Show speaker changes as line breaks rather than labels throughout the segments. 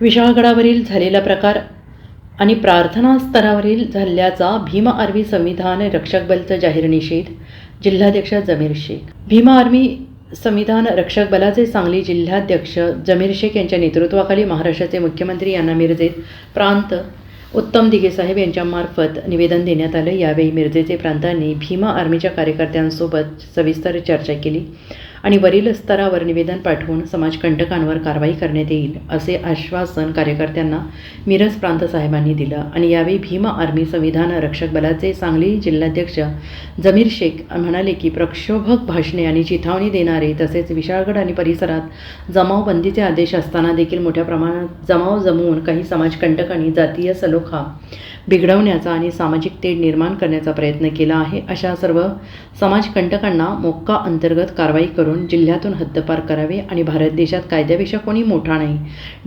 विशाळगडावरील झालेला प्रकार आणि प्रार्थना स्तरावरील झाल्याचा भीम आर्मी संविधान रक्षक बलचा जाहीर निषेध जिल्हाध्यक्ष जमीर शेख. भीम आर्मी संविधान रक्षक बलाचे सांगली जिल्हाध्यक्ष जमीर शेख यांच्या नेतृत्वाखाली महाराष्ट्राचे मुख्यमंत्री यांना मिरजेत प्रांत उत्तम दिघे साहेब यांच्यामार्फत निवेदन देण्यात आलं. यावेळी मिरजेचे प्रांतांनी भीमा आर्मीच्या कार्यकर्त्यांसोबत सविस्तर चर्चा केली. आणि वरील स्तरावर निवेदन पाठवून समाजकंटकांवर कारवाई करण्यात येईल असे आश्वासन कार्यकर्त्यांना मिरज प्रांत साहेबांनी दिलं. आणि यावेळी भीमा आर्मी संविधान रक्षक बलाचे सांगली जिल्हाध्यक्ष जमीर शेख म्हणाले की प्रक्षोभक भाषणे आणि चिथावणी देणारे तसेच विशाळगड आणि परिसरात जमावबंदीचे आदेश असताना देखील मोठ्या प्रमाणात जमाव जमवून काही समाजकंटकांनी जातीय सलोखा बिघडवण्याचा आणि सामाजिक तेढ निर्माण करण्याचा प्रयत्न केला आहे. अशा सर्व समाजकंटकांना मोक्का अंतर्गत कारवाई करून जिल्ह्यातून हद्दपार करावे आणि भारत देशात कायद्यापेक्षा कोणी मोठा नाही.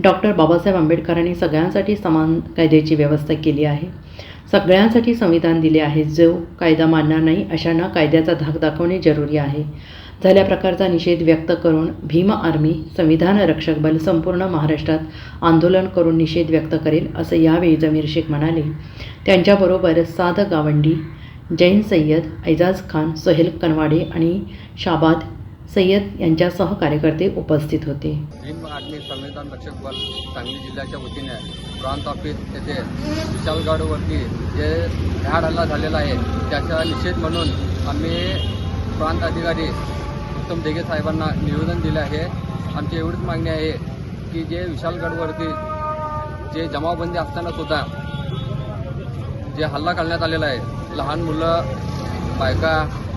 डॉक्टर बाबासाहेब आंबेडकरांनी सगळ्यांसाठी समान कायद्याची व्यवस्था केली आहे. सगळ्यांसाठी संविधान दिले आहे. जो कायदा मानणार नाही अशांना कायद्याचा धाक दाखवणे जरुरी आहे. झाल्या प्रकारचा निषेध व्यक्त करून भीम आर्मी संविधान रक्षक बल संपूर्ण महाराष्ट्रात आंदोलन करून निषेध व्यक्त करेल असं यावेळी जमीर शेख म्हणाले. त्यांच्याबरोबर साद गावंडी जैन सय्यद ऐजाज खान सोहेल कनवाडे आणि शाबाद सय्यद यांच्यासह कार्यकर्ते उपस्थित होते.
भीम आर्मी संविधान रक्षक बल सांगली जिल्ह्याच्या वतीने प्रांत ऑफिस येथे विशालगडवरती जे ह्या हल्ला झालेला आहे त्याचा निषेध म्हणून आम्ही प्रांत अधिकारी उत्तम देगे साहेबांना निवेदन दिले आहे. आमची एवढीच मागणी आहे की जे विशालगडवरती जे जमावबंदी असताना सुद्धा जे हल्ला करण्यात आलेला आहे लहान मुलं बायका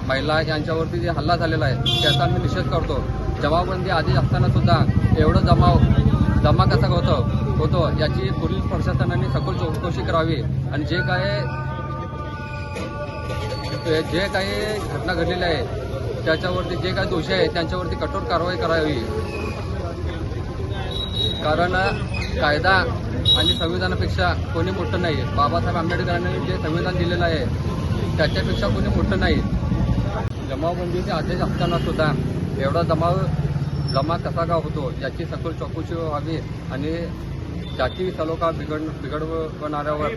महिला यांच्यावरती जे हल्ला झालेला आहे त्याचा आम्ही निषेध करतो. जमावबंदी आधी असताना सुद्धा एवढं जमाव जमा कसा होतो होतो याची पुढील प्रशासनाने सखोल चौकशी करावी आणि जे काय जे काही घटना घडलेल्या आहे त्याच्यावरती जे काही दोषी आहेत त्यांच्यावरती कठोर कारवाई करावी. कारण कायदा आणि संविधानापेक्षा कोणी मोठं नाही. बाबासाहेब आंबेडकरांनी जे संविधान दिलेलं आहे त्याच्यापेक्षा कोणी मोठं नाही. जमावबंदीचे आदेश असताना सुद्धा एवढा जमाव जमा कसा का होतो याची सखोल चौकशी व्हावी आणि जाती सलोखा बिघड बिघडवणाऱ्यावर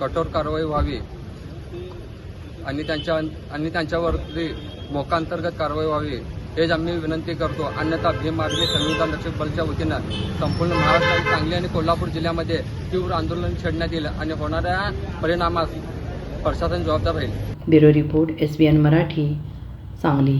कठोर कारवाई व्हावी. आणि त्यांच्या आणि त्यांच्यावरती मोकांतर्गत कारवाई व्हावी हेच आम्ही विनंती करतो. अन्यथा भीम संविधान रक्षक बलच्या वतीनं संपूर्ण महाराष्ट्र सांगली आणि कोल्हापूर जिल्ह्यामध्ये तीव्र आंदोलन छेडण्यात येईल आणि होणाऱ्या परिणामास प्रशासन जबाबदार राहील.
Bureau report S B N Marathi Sangli.